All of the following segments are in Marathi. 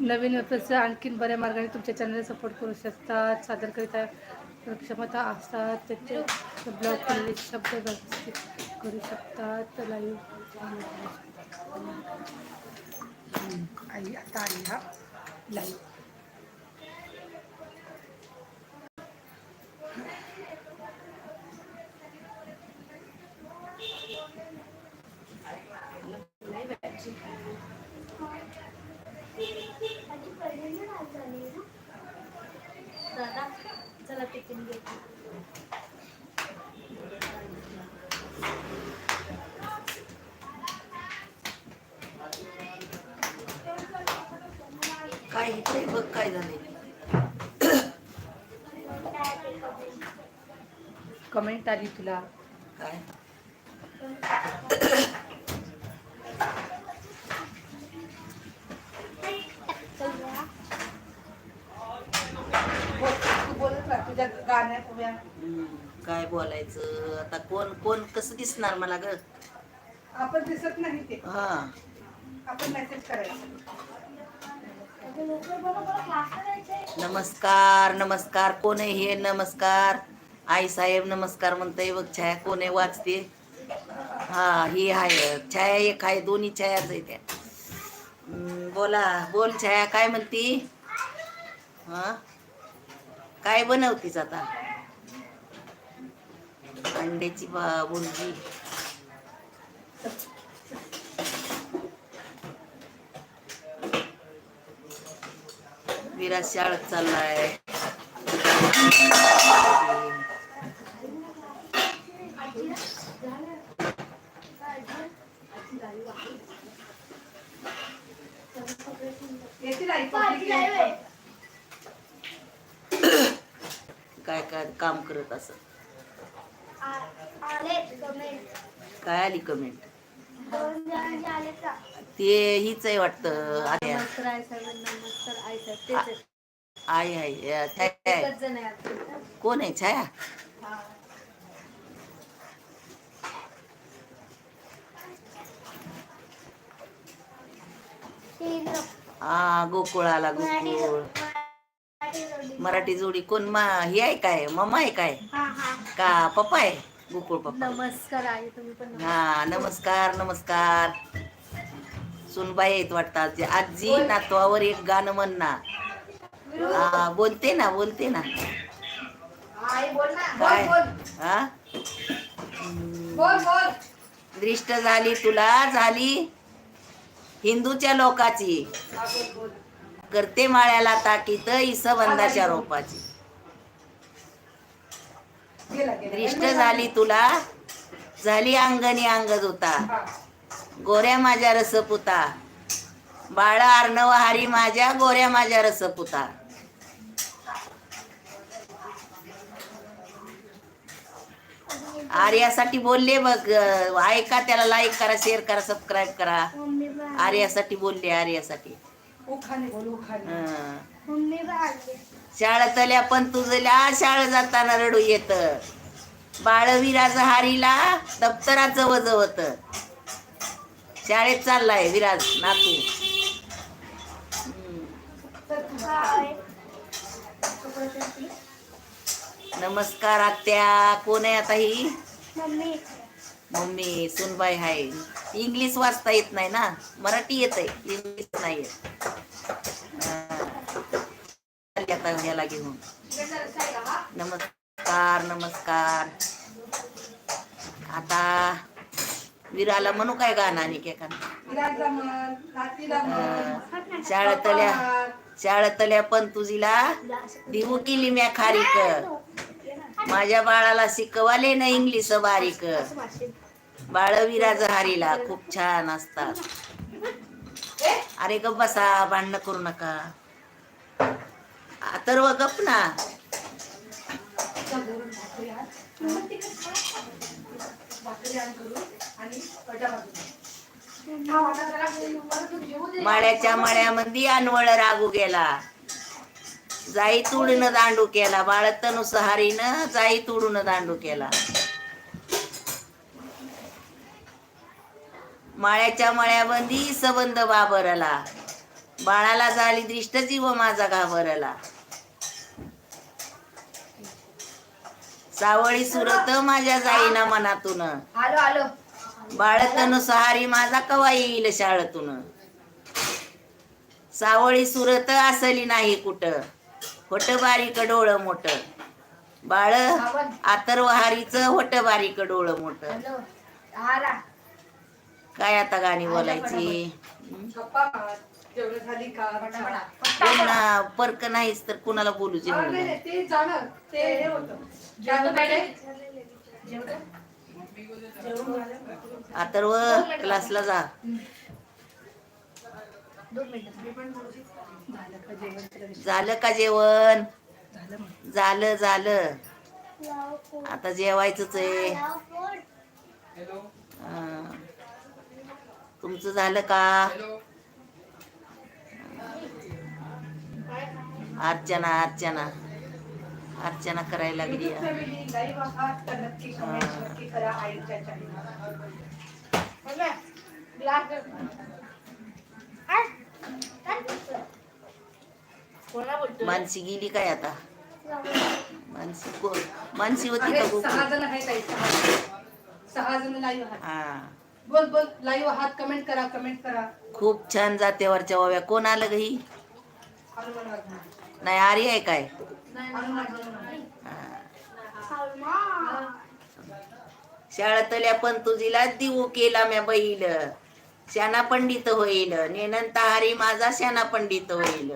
नवीन वेबसाईटचं आणखीन बऱ्या मार्गाने तुमच्या चॅनलला सपोर्ट करू शकतात सादर करीत क्षमता असतात त्याचे ब्लॉग केलेले शब्द व्यवस्थित करू शकतात लाईव्ह आई आता आली हा. लाईव्ह चला टिफिन घेतो काय इकडे बघ काय झाले कमेंट आली तुला. काय बोलत राहा तुझ्या गाण्यात उभ्या. हम्म, काय बोलायचं? आता कोण कोण कसं दिसणार मला ग? आपण दिसत नाही ते. हा. आपण मेसेज करायचं. नमस्कार नमस्कार. कोण आहे हे? नमस्कार. आई साहेब नमस्कार म्हणताय बघ. छाया कोण आहे? वाचते. हा ही आहे. छाया एक आहे. दोन्ही छायाच आहे त्या बोला. बोल छाया. काय म्हणती? हा? काय बनवतीस आता? अंड्याची बा बुर्जी. विराज शाळेत चाललाय. येतील आई public काय काय काम करत असं? आले कमेंट काय आली कमेंट ते हीच आहे वाटतं. आई आहे. कोण आहे? छाया. हा. गोकुळ आला मराठी गोकुळ. मराठी जोडी. कोण मा ही आहे काय? मम्मा आहे काय? का पप्पा आहे? गोकुळ पप्पा. नमस्कार आई तुम्ही पण नमस्कार. हा नमस्कार नमस्कार. सुनबाई आहेत वाटतं आजी. नातवावर एक गाणं म्हण ना. हा बोलते ना बोलते ना. काय बोल बोल हा? बोल बोल. दृष्ट झाली तुला झाली. हिंदूच्या लोकाची. करते माळ्याला ताकीत इसवंदाच्या रोपाची. दृष्ट झाली तुला? झाली अंगणी अंगज होता गोऱ्या माझ्या रसपुता. बाळ अर्णव हारी माझ्या गोऱ्या माझ्या रसपुता. आर्यासाठी बोलले बघ ऐका त्याला लाईक करा शेअर करा सबस्क्राईब करा. आर्यासाठी बोलले आर्यासाठी. बोल हं. मम्मी शाळतल्या पण तुझल्या शाळ जाताना रडू येत. बाळविराज हारीला दप्तराचं वजवत शाळेत चाललाय विराज नातू. हम्म. नमस्कार आत्या. कोण आहे आता ही? मम्मी. मम्मी सुनबाई हाय. इंग्लिश वाचता येत नाही ना? मराठी येत आहे इंग्लिश नाही येत. आता ह्याला घेऊन. नमस्कार नमस्कार. आता विराला म्हणू काय गाणं आणि काय विराजला शाळतल्या शाळतल्या पण तुझीला देऊ केली म्या खारीक. माझ्या बाळाला शिकवाले ना इंग्लिश बारीक. बाळवीराज हारीला खूप छान असतात. अरे ग बसा भांडणं करू नका. तर गप ना. मळ्याच्या माळ्याच्या मळ्यामध्ये अनवळ रागू गेला. जाई तुडून दांडू केला. बाळ सहारीनं जाई तुडून दांडू केला. माळ्याच्या मळ्यामध्ये सबंध बाबरला. बाळाला झाली दृष्ट जीव माझा घाबरला. सावळी सुरत माझ्या जाईना मनातून. आलो आलो. बाळतन सहारी माझा कवा येईल शाळेतून. सावळी सुरत असली नाही कुठं. होट बारीक डोळ मोठ. बाळ आतरवहारीच होट बारीक डोळ मोठ. काय आता गाणी बोलायची? हं? झाली का? परक नाहीच तर कुणाला बोलूच नाही, ते जाणार. ते हे होतं. जेवण पाहिजे अथर्व क्लासला जा. झालं का जेवण झालं का जेवण? झालं मग. झालं झालं. आता जेवायचंच आहे. तुमचं झालं का? अर्चना अर्चना. अर्चना करायला लागली. मानसी गेली काय आता? मानसी कोण मानसी होती का? सहा जण आहेत सहा जण. सहा जण लाईव्ह आहात. हा. बोल बोल लाईव्ह आहात कमेंट करा कमेंट करा. खूप छान जातेवरच्या वाव्या कोण आलं ग ही? हनुमान वाघ. नाही आरी आहे काय? शाळतल्या शाळेतल्या पण तुझीला दिवू केला म्या बैल. श्याना पंडित होईल. नेनंत हरी माझा श्याना पंडित होईल.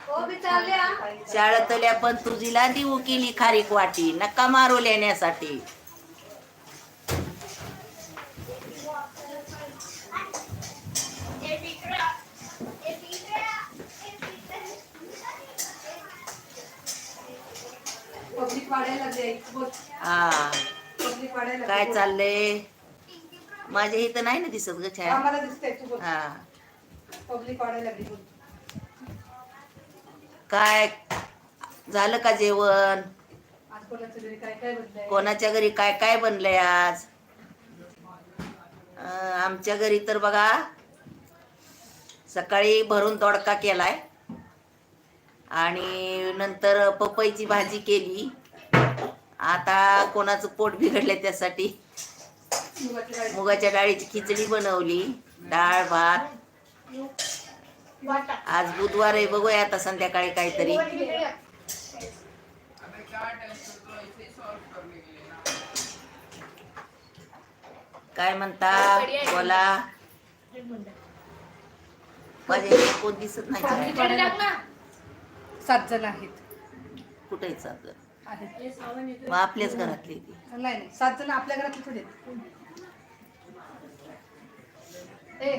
शाळतल्या शाळेतल्या पण तुझीला दिवू केली खारीक वाटी. नका मारू लेण्यासाठी. हा. काय. चाललंय? माझ्या इथं नाही ना दिसत ग छाया हा. काय झालं का जेवण? कोणाच्या घरी काय काय बनलंय? आज? आमच्या घरी तर बघा सकाळी भरून तोडका केलाय. आणि नंतर पपईची भाजी केली. आता कोणाचं पोट बिघडलंय त्यासाठी. मुगाच्या डाळीची खिचडी बनवली डाळ भात. आज बुधवार आहे बघूया आता संध्याकाळी काहीतरी काय म्हणता बोला माझ्या कोण दिसत नाही. सात जण आहेत कुठे चाललं आहेत. मग आपल्याच घरातली ती. नाही नाही सात जण आपल्या घरात थोडे ए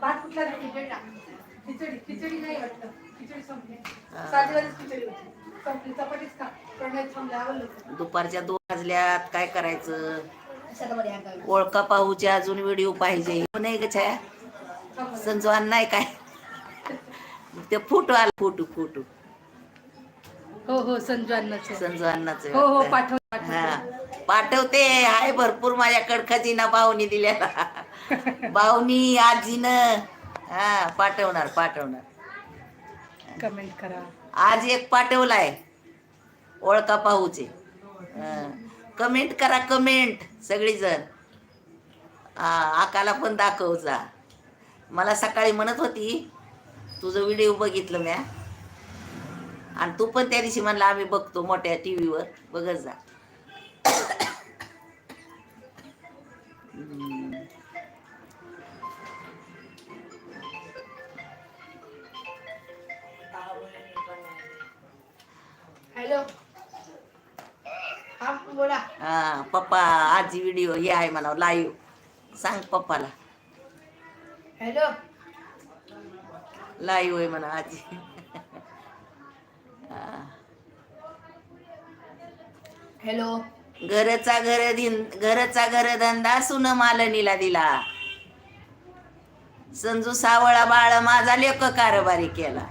भात कुठला खिचडी. खिचडी खिचडी नाही खिचडी संपली. खिचडी होती. संपली. चपातीच का पण थांबले आवडलं होतं. दुपारच्या दोन वाजल्यात. काय करायचं. ओळखा पाहूचे अजून व्हिडिओ पाहिजे. नाही ग छाया. संजवान नाही काय? ते फोटो आला फोटो फोटो. हो हो संजू संजू हो हो. पाठव हा. पाठवते. हाय भरपूर माझ्याकडे खजिना भाऊनी दिलेला भाऊनी आजीनं. हा पाठवणार पाठवणार. कमेंट करा. आज एक पाठवलाय. ओळखा पाहूचे. कमेंट करा कमेंट सगळीजण. आकाला पण दाखव जा. मला सकाळी म्हणत होती तुझं व्हिडिओ बघितलं म्या. आणि तू पण त्या दिवशी म्हणला आम्ही बघतो मोठ्या टी व्हीवर बघत जा. हॅलो. हा बोला. हा पप्पा आजी व्हिडिओ हे आहे म्हणा लाईव्ह सांग पप्पाला. हॅलो. लाईव्ह आहे म्हणा आजी हॅलो. घरचा घर दिन घरचा घर धंदा सुन मालनीला दिला. संजू सावळा बाळ माझा लेख कारभारी केला.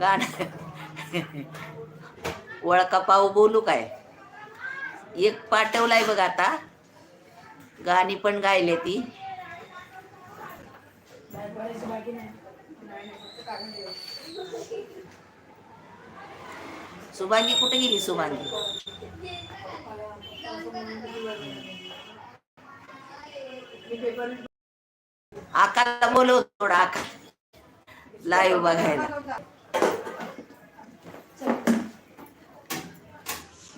गाणं. वळका पाऊ बोलू काय? एक पाठवलाय बघ आता. गाणी पण गायले ती. सुभांगी कुठे गेली सुभांगी आकाला बोलव थोडा आका. लाईव्ह बघायला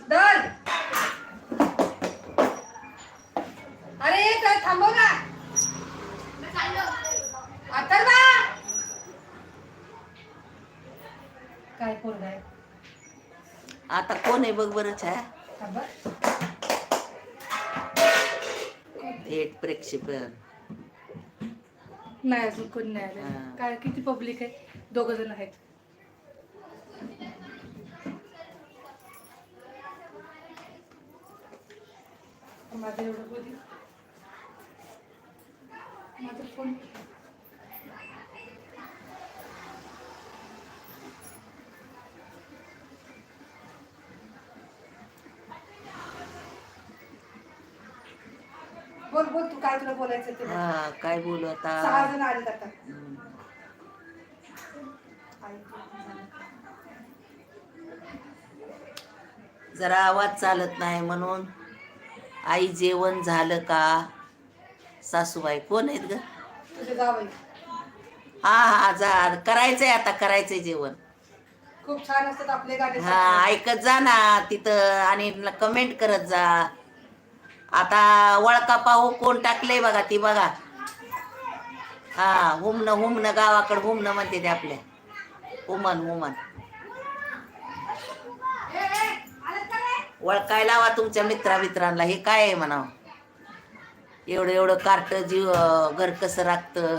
दल अरे तर थांबव ना आता बा काय पोरग आहे कोण आहे बघ बरं थांबा थेट प्रेक्षेपण नाही अजून कोणी नाही आलं. काय किती पब्लिक आहे? दोघ जण आहेत. माझं एवढं बोली. माझा फोन बोल बोल तू काय तुला बोलायचं ते बोल. हा काय बोलू सहा आता जण आले आता. हम्म. जरा आवाज चालत नाही म्हणून. आई जेवण झालं का? सासूबाई कोण आहेत ग? तुझे जावई. हा हा जा. करायचंय आता करायचंय जेवण. खूप छान असतात आपले गाणे. हा ऐकत जा ना तिथं आणि कमेंट करत जा. आता वळका पाहू कोण टाकलंय बघा ती बघा. हा हुमन हुमन गावाकडे हुमन म्हणते ते आपल्या हुमन हुमन. वळकाय लावा तुमच्या मित्रा मित्रांना हे काय आहे म्हणावं? एवढं एवढं कार्ट जीव घर कसं राखतं?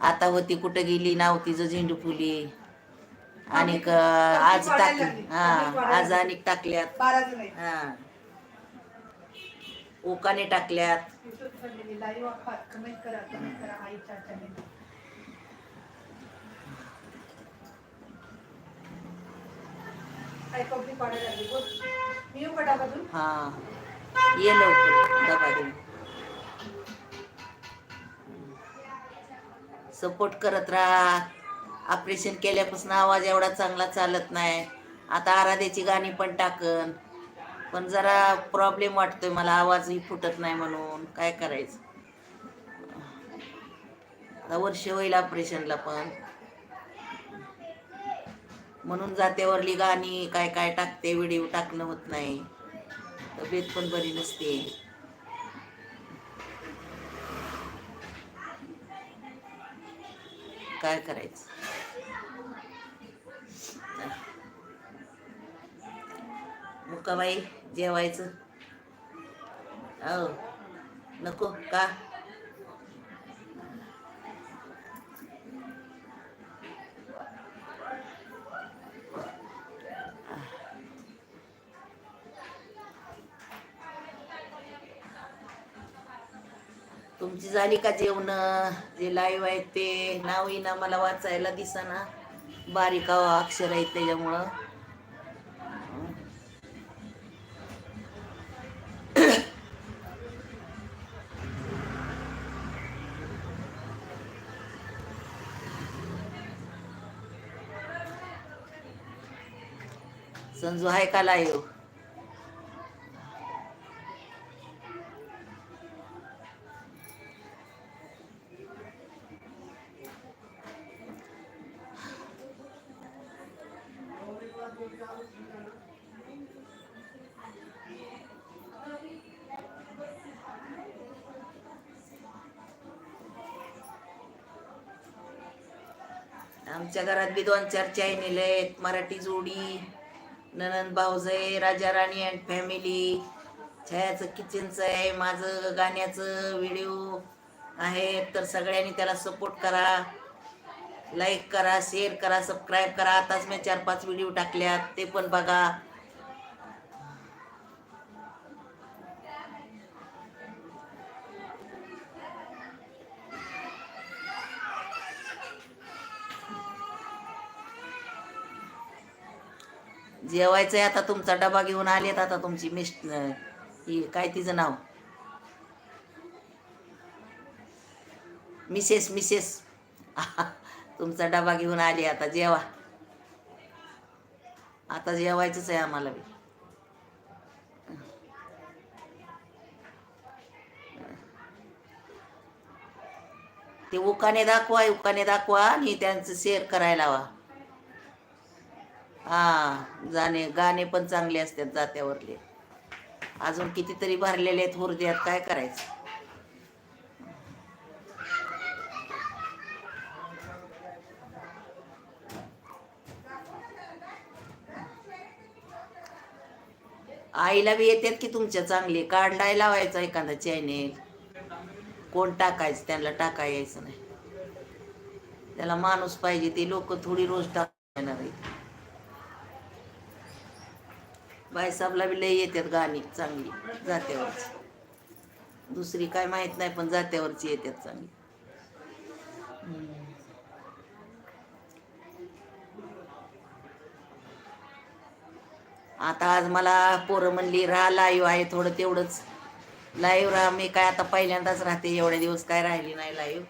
आता होती कुठं गेली नाव तिचं झेंडू फुली. आणि आज टाकली. हा आज आणि टाकल्यात. हा. ओकाने टाकल्यात. हा. ये लवकर डबा देऊन. सपोर्ट करत राहा. ऑपरेशन केल्यापासून आवाज एवढा चांगला चालत नाही. आता आराध्याची गाणी पण टाकन. पण जरा प्रॉब्लेम वाटतोय. मला आवाजही फुटत नाही म्हणून. काय करायचं? आता वर्ष होईल ऑपरेशनला पण. म्हणून जात्यावरली गाणी काय काय टाकते व्हिडिओ टाकणं होत नाही. तब्येत पण बरी नसते. काय करायचं? मुक्काबाई. जेवायचं. हो नको का? तुमची झाली का जेवण? जे लाईव्ह आहेत ते नाव येईना मला वाचायला दिसाना. बारीक अक्षर आहेत त्याच्यामुळं. संजू आहे का लाईव आमच्या घरात बी दोन चार चॅनेल आहेत मराठी जोडी. ननंद भाऊजय राजा राणी अँड फॅमिली छायाचं किचनचं आहे माझं गाण्याचं व्हिडिओ आहे. तर सगळ्यांनी त्याला सपोर्ट करा. लाईक करा शेअर करा सबस्क्राईब करा. आताच मी चार पाच व्हिडिओ टाकल्यात. ते पण बघा. जेवायचंय आता तुमचा डबा घेऊन आलेत आता तुमची मिस्ट ही काय तिचं नाव? Mrs Mrs. तुमचा डबा घेऊन आली आता जेवा. आता जेवायचंच आहे आम्हाला बी. ते उकाने दाखवा उकाने दाखवा आणि त्यांचं शेअर करायला हवा हा जाणे गाणे पण चांगले असतात जात्यावरले. अजून कितीतरी भरलेले आहेत हुरद्यात काय करायचं? आईला बी येतात की तुमच्या चांगले? काढलाय लावायचा एखादा चॅनेल कोण टाकायचं? त्यांना टाकायचं यायचं नाही. त्याला माणूस पाहिजे ते लोक थोडी रोज टाकणार आहेत. बायसाबला बी लय येतात गाणी चांगली जात्यावरची. दुसरी काय माहीत नाही पण जात्यावरची येतात चांगली. आता आज मला पोरं म्हणली राहा लाईव्ह आहे थोडं तेवढंच. लाईव्ह राहा मी काय आता पहिल्यांदाच राहते एवढे दिवस काय राहिली नाही लाईव्ह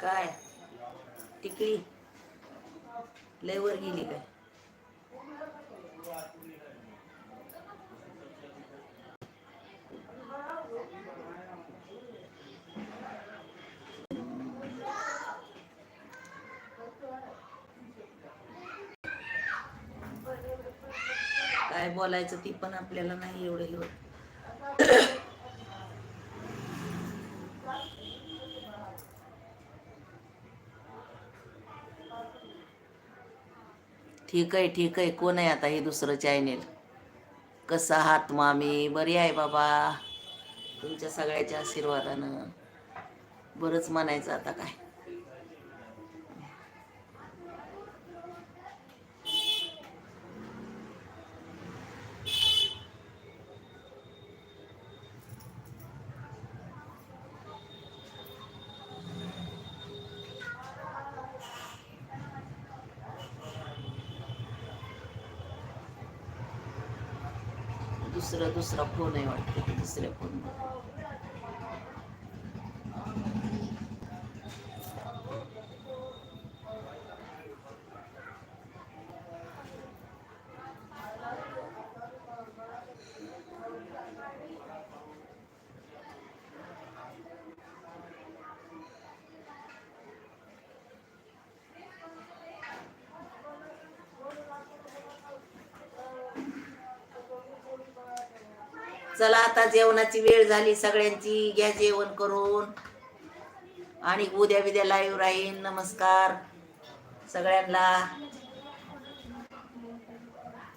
काय टिकली लय वर गेली काय काय बोलायचं ती पण आपल्याला नाही एवढं हे होत. ठीक आहे ठीक आहे कोण आहे आता हे दुसरं चॅनेल कसा आहात मामी? बरी आहे बाबा. तुमच्या सगळ्याच्या आशीर्वादानं. बरंच म्हणायचं आता काय. दुसरं दुसरा फोन आहे वाटतं दुसऱ्या फोन चला आता जेवणाची वेळ झाली सगळ्यांची घ्या जेवण करून. आणि उद्या बिद्या लाईव्ह राहीन नमस्कार सगळ्यांना.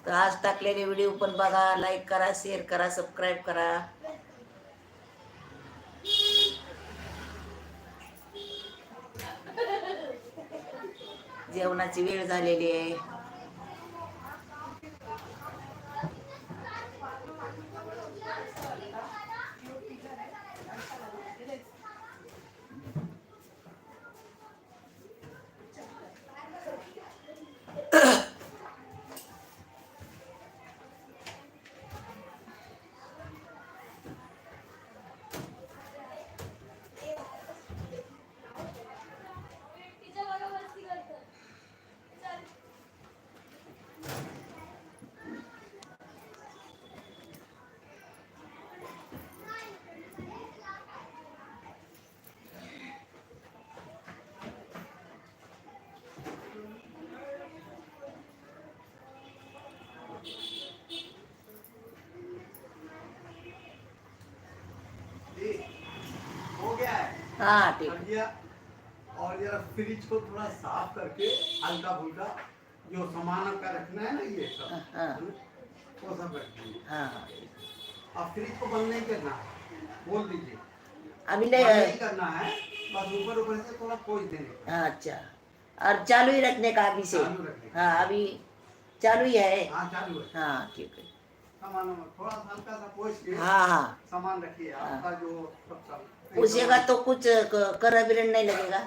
तर आज टाकलेले व्हिडिओ पण बघा लाईक करा शेअर करा सबस्क्राईब करा. जेवणाची वेळ झालेली आहे. है हा। ठीक और जरा फ्रिज को थोड़ा साफ़ करके हल्का फुल्का जो सामान आपका रखना है ना ये सब हाँ। वो सब हाँ हाँ। फ्रिज को बंद नहीं करना बोल दीजिए। अभी नहीं नहीं करना है बस ऊपर ऊपर से थोड़ा देने हाँ अच्छा। और चालू ही रखने का अभी से। हाँ अभी चालू ही है। हाँ चालू है। हाँ ठीक है। सामान थोड़ा हल्का सा पोच हाँ हाँ। सामान रखिए हाँ। आपका जो सब सब पूछेगा तो कुछ क- करा बिरन नहीं लगेगा?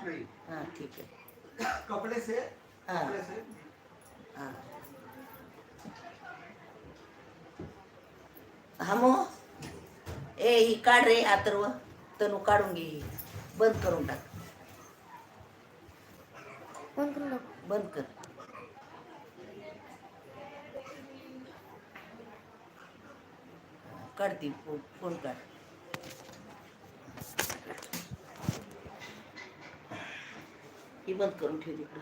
हाँ ठीक है। कपड़े से हाँ। हाँ। हमो ए ही काढ रे अथर्व तनू काढून घे ही. बंद करून टाक. बंद कर. काढती फोन काढ. ही बंद करून ठेव तिकडं.